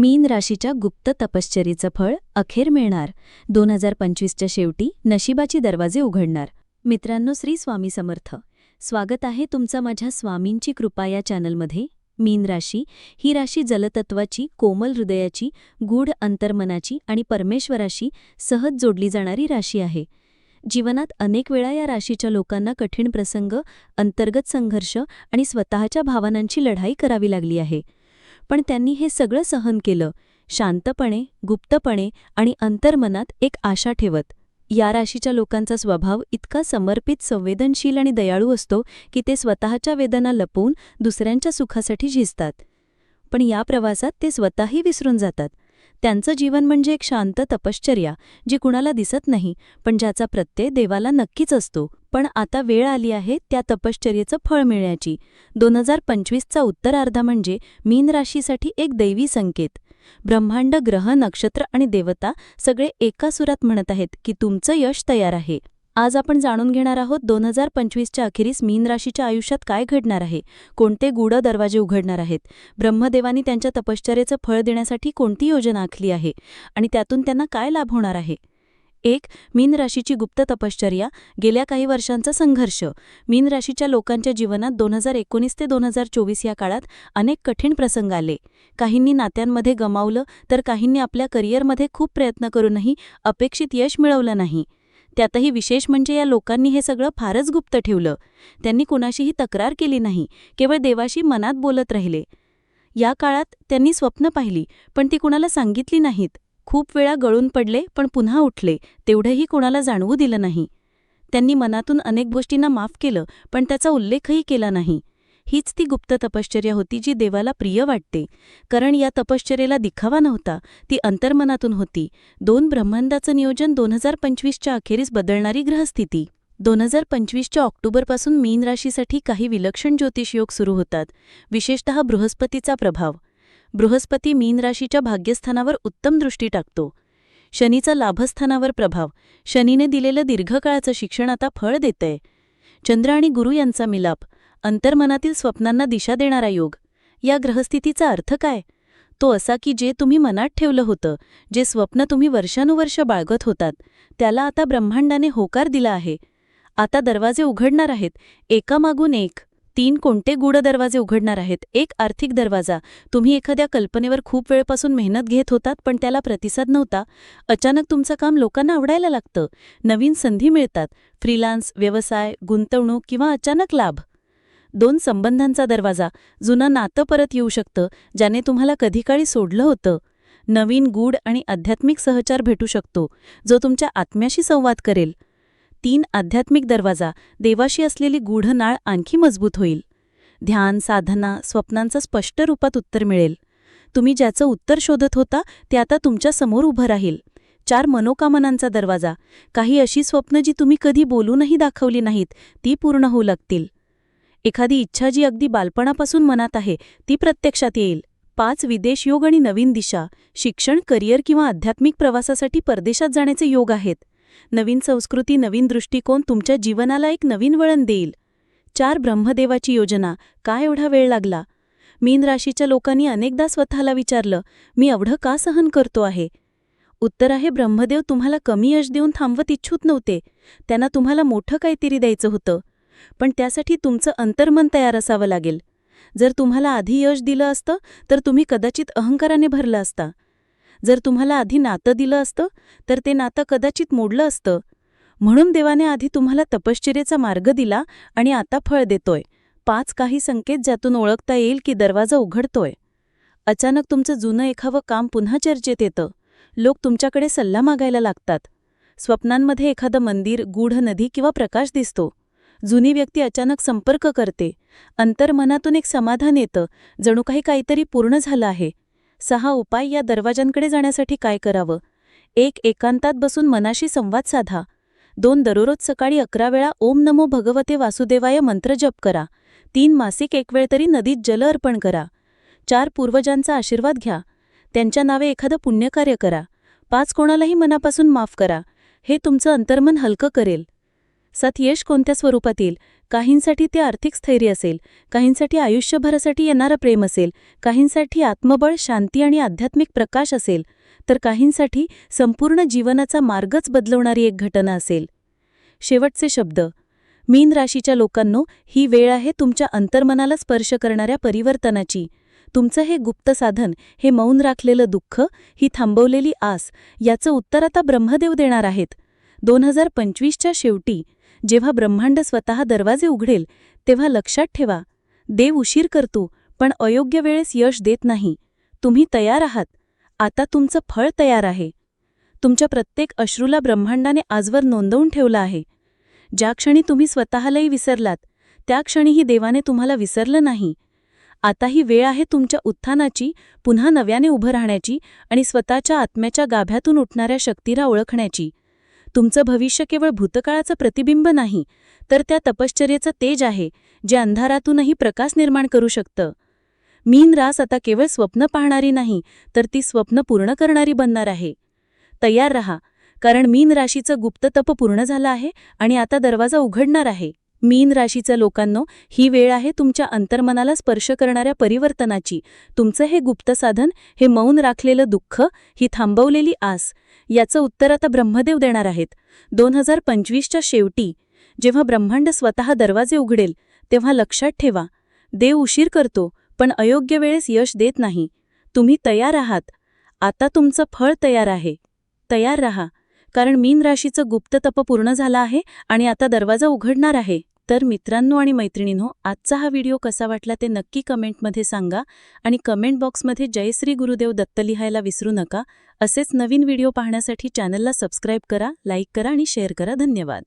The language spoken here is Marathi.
मीन राशीच्या गुप्त तपश्चरीचं फळ अखेर मिळणार. दोन हजार पंचवीसच्या शेवटी नशिबाची दरवाजे उघडणार. मित्रांनो श्री स्वामी समर्थ. स्वागत आहे तुमचं माझ्या स्वामींची कृपा या चॅनलमध्ये. मीन राशी ही राशी जलतत्वाची कोमल हृदयाची गूढ अंतर्मनाची आणि परमेश्वराशी सहज जोडली जाणारी राशी आहे. जीवनात अनेक वेळा या राशीच्या लोकांना कठीण प्रसंग अंतर्गत संघर्ष आणि स्वतःच्या भावनांची लढाई करावी लागली आहे. पण त्यांनी हे सगळं सहन केलं. शांतपणे गुप्तपणे आणि अंतर्मनात एक आशा ठेवत. या राशीच्या लोकांचा स्वभाव इतका समर्पित संवेदनशील आणि दयाळू असतो की ते स्वतःच्या वेदना लपवून दुसऱ्यांच्या सुखासाठी झिजतात. पण या प्रवासात ते स्वतःही विसरून जातात. त्यांचं जीवन म्हणजे एक शांत तपश्चर्या जी कुणाला दिसत नाही पण ज्याचा प्रत्यय देवाला नक्कीच असतो. पण आता वेळ आली आहे त्या तपश्चर्येचं फळ मिळण्याची. दोन हजार पंचवीसचा उत्तरार्ध म्हणजे मीन राशीसाठी एक दैवी संकेत. ब्रह्मांड ग्रह नक्षत्र आणि देवता सगळे एका सुरात म्हणत आहेत की तुमचं यश तयार आहे. आज आपण जाणून घेणार आहोत दोन हजार पंचवीसच्या अखेरीस मीन राशीच्या आयुष्यात काय घडणार आहे कोणते गुढ दरवाजे उघडणार आहेत ब्रह्मदेवानी त्यांच्या तपश्चर्याचं फळ देण्यासाठी कोणती योजना आखली आहे आणि त्यातून त्यांना काय लाभ होणार आहे? एक मीन राशीची गुप्त तपश्चर्या गेल्या काही वर्षांचा संघर्ष. मीन राशीच्या लोकांच्या जीवनात दोन हजार एकोणीस ते दोन हजार चोवीस या काळात अनेक कठीण प्रसंग आले. काहींनी नात्यांमध्ये गमावलं तर काहींनी आपल्या करिअरमध्ये खूप प्रयत्न करूनही अपेक्षित यश मिळवलं नाही. त्यातही विशेष म्हणजे या लोकांनी हे सगळं फारच गुप्त ठेवलं. त्यांनी कुणाशीही तक्रार केली नाही केवळ देवाशी मनात बोलत राहिले. या काळात त्यांनी स्वप्न पाहिली पण ती कुणाला सांगितली नाहीत. खूप वेळा गळून पडले पण पुन्हा उठले तेवढंही कुणाला जाणवू दिलं नाही. त्यांनी मनातून अनेक गोष्टींना माफ केलं पण त्याचा उल्लेखही केला नाही. हीच ती गुप्त तपश्चर्या होती जी देवाला प्रिय वाटते. कारण या तपश्चर्याला दिखावा नव्हता ती अंतर्मनातून होती. दोन ब्रह्मांडाचं नियोजन दोन हजार पंचवीसच्या अखेरीस बदलणारी ग्रहस्थिती. दोन हजार पंचवीसच्या ऑक्टोबरपासून मीन राशीसाठी काही विलक्षण ज्योतिषयोग सुरू होतात विशेषतः बृहस्पतीचा प्रभाव. बृहस्पती मीन राशीच्या भाग्यस्थानावर उत्तम दृष्टी टाकतो. शनीचा लाभस्थानावर प्रभाव. शनीने दिलेलं दीर्घकाळाचं शिक्षण आता फळ देतंय. चंद्र आणि गुरु यांचा मिलाप. अंतर्मनातील स्वप्नांना दिशा देणारा योग. या ग्रहस्थितीचा अर्थ काय? तो असा की जे तुम्ही मनात ठेवलं होतं जे स्वप्न तुम्ही वर्षानुवर्ष बाळगत होतात त्याला आता ब्रह्मांडाने होकार दिला आहे. आता दरवाजे उघडणार आहेत. एकामागून एक तीन कोणते गूढ दरवाजे उघडणार आहेत? एक आर्थिक दरवाजा. तुम्ही एखाद्या कल्पनेवर खूप वेळपासून मेहनत घेत होतात पण त्याला प्रतिसाद नव्हता. अचानक तुमचं काम लोकांना आवडायला लागतं. नवीन संधी मिळतात. फ्रीलान्स व्यवसाय गुंतवणूक किंवा अचानक लाभ. दोन संबंधांचा दरवाजा जुनं नातं परत येऊ शकतं ज्याने तुम्हाला कधी काळी सोडलं होतं. नवीन गूढ आणि आध्यात्मिक सहचार भेटू शकतो जो तुमच्या आत्म्याशी संवाद करेल. तीन आध्यात्मिक दरवाजा देवाशी असलेली गूढ नाळ आणखी मजबूत होईल. ध्यान साधना स्वप्नांचं स्पष्ट रूपात उत्तर मिळेल. तुम्ही ज्याचं उत्तर शोधत होता ते आता तुमच्यासमोर उभं राहील. चार मनोकामनांचा दरवाजा काही अशी स्वप्न जी तुम्ही कधी बोलूनही दाखवली नाहीत ती पूर्ण होऊ लागतील. एखादी इच्छा जी अगदी बालपणापासून मनात आहे ती प्रत्यक्षात येईल. पाच विदेश योग आणि नवीन दिशा शिक्षण करिअर किंवा आध्यात्मिक प्रवासासाठी परदेशात जाण्याचे योग आहेत. नवीन संस्कृती नवीन दृष्टिकोन तुमच्या जीवनाला एक नवीन वळण देईल. चार ब्रह्मदेवाची योजना काय एवढा वेळ लागला? मीन राशीच्या लोकांनी अनेकदा स्वतःला विचारलं मी एवढं का सहन करतो आहे? उत्तर आहे ब्रह्मदेव तुम्हाला कमी यश देऊन थांबवत इच्छुत नव्हते. त्यांना तुम्हाला मोठं काहीतरी द्यायचं होतं. पण त्यासाठी तुमचं अंतर्मन तयार असावं लागेल. जर तुम्हाला आधी यश दिलं असतं तर तुम्ही कदाचित अहंकाराने भरलं असता. जर तुम्हाला आधी नातं दिलं असतं तर ते नातं कदाचित मोडलं असतं. म्हणून देवाने आधी तुम्हाला तपश्चर्याचा मार्ग दिला आणि आता फळ देतोय. पाच काही संकेत ज्यातून ओळखता येईल की दरवाजा उघडतोय. अचानक तुमचं जुनं एखावं काम पुन्हा चर्चेत येतं. लोक तुमच्याकडे सल्ला मागायला लागतात. स्वप्नांमध्ये एखादं मंदिर गूढ नदी किंवा प्रकाश दिसतो. जुनी व्यक्ती अचानक संपर्क करते. अंतर्मनातून एक समाधान येतं. जणू काही काहीतरी पूर्ण झालं आहे. सहा उपाय या दरवाजांकडे जाण्यासाठी काय करावं? एक एकांतात बसून मनाशी संवाद साधा. दोन दररोज सकाळी अकरा वेळा ओम नमो भगवते वासुदेवाय मंत्र जप करा. तीन मासिक एक वेळ तरी नदीत जल अर्पण करा. चार पूर्वजांचा आशीर्वाद घ्या. त्यांच्या नावे एखादं पुण्यकार्य करा. पाच कोणालाही मनापासून माफ करा. हे तुमचं अंतर्मन हलकं करेल. सात यश कोणत्या स्वरूपात येईल काहींसाठी ते आर्थिक स्थैर्य असेल काहींसाठी आयुष्यभरासाठी येणारं प्रेम असेल काहींसाठी आत्मबळ शांती आणि आध्यात्मिक प्रकाश असेल तर काहींसाठी संपूर्ण जीवनाचा मार्गच बदलवणारी एक घटना असेल. शेवटचे शब्द. मीन राशीच्या लोकांनो ही वेळ आहे तुमच्या अंतर्मनाला स्पर्श करणाऱ्या परिवर्तनाची. तुमचं हे गुप्त साधन हे मौन राखलेलं दुःख ही थांबवलेली आस याचं उत्तर आता ब्रह्मदेव देणार आहेत. दोन हजार पंचवीसच्या शेवटी जेव्हा ब्रह्मांड स्वतः दरवाजे उघडेल तेव्हा लक्षात ठेवा देव उशीर करतो पण अयोग्य वेळेस यश देत नाही. तुम्ही तयार आहात. आता तुमचं फळ तयार आहे. तुमच्या प्रत्येक अश्रूला ब्रह्मांडाने आजवर नोंदवून ठेवलं आहे. ज्या क्षणी तुम्ही स्वतःलाही विसरलात त्या क्षणीही देवाने तुम्हाला विसरलं नाही. आता ही वेळ आहे तुमच्या उत्थानाची पुन्हा नव्याने उभं राहण्याची आणि स्वतःच्या आत्म्याच्या गाभ्यातून उठणाऱ्या शक्तीला ओळखण्याची. तुमचं भविष्य केवळ भूतकाळाचं प्रतिबिंब नाही तर त्या तपश्चर्याचं तेज आहे जे अंधारातूनही प्रकाश निर्माण करू शकतं. मीन रास आता केवळ स्वप्न पाहणारी नाही तर ती स्वप्न पूर्ण करणारी बनणार आहे. तयार रहा कारण मीन राशीचं गुप्ततप पूर्ण झालं आहे आणि आता दरवाजा उघडणार आहे. मीन राशीच्या लोकांनो ही वेळ आहे तुमच्या अंतर्मनाला स्पर्श करणाऱ्या परिवर्तनाची. तुमचं हे गुप्त साधन हे मौन राखलेलं दुःख ही थांबवलेली आस याचं उत्तर आता ब्रह्मदेव देणार आहेत. दोन हजार पंचवीसच्या शेवटी जेव्हा ब्रह्मांड स्वतः दरवाजे उघडेल तेव्हा लक्षात ठेवा देव उशीर करतो पण अयोग्य वेळेस यश देत नाही. तुम्ही तयार आहात. आता तुमचं फळ तयार आहे. तयार रहा. कारण मीन राशीचं गुप्ततप पूर्ण झालं आहे आणि आता दरवाजा उघडणार आहे. तर मित्रांनो आणि मैत्रिणींनो आजचा हा व्हिडिओ कसा वाटला ते नक्की कमेंटमध्ये सांगा आणि कमेंट बॉक्समध्ये जय श्री गुरुदेव दत्त लिहायला विसरू नका. असेच नवीन व्हिडिओ पाहण्यासाठी चॅनलला सबस्क्राईब करा लाईक करा आणि शेअर करा. धन्यवाद.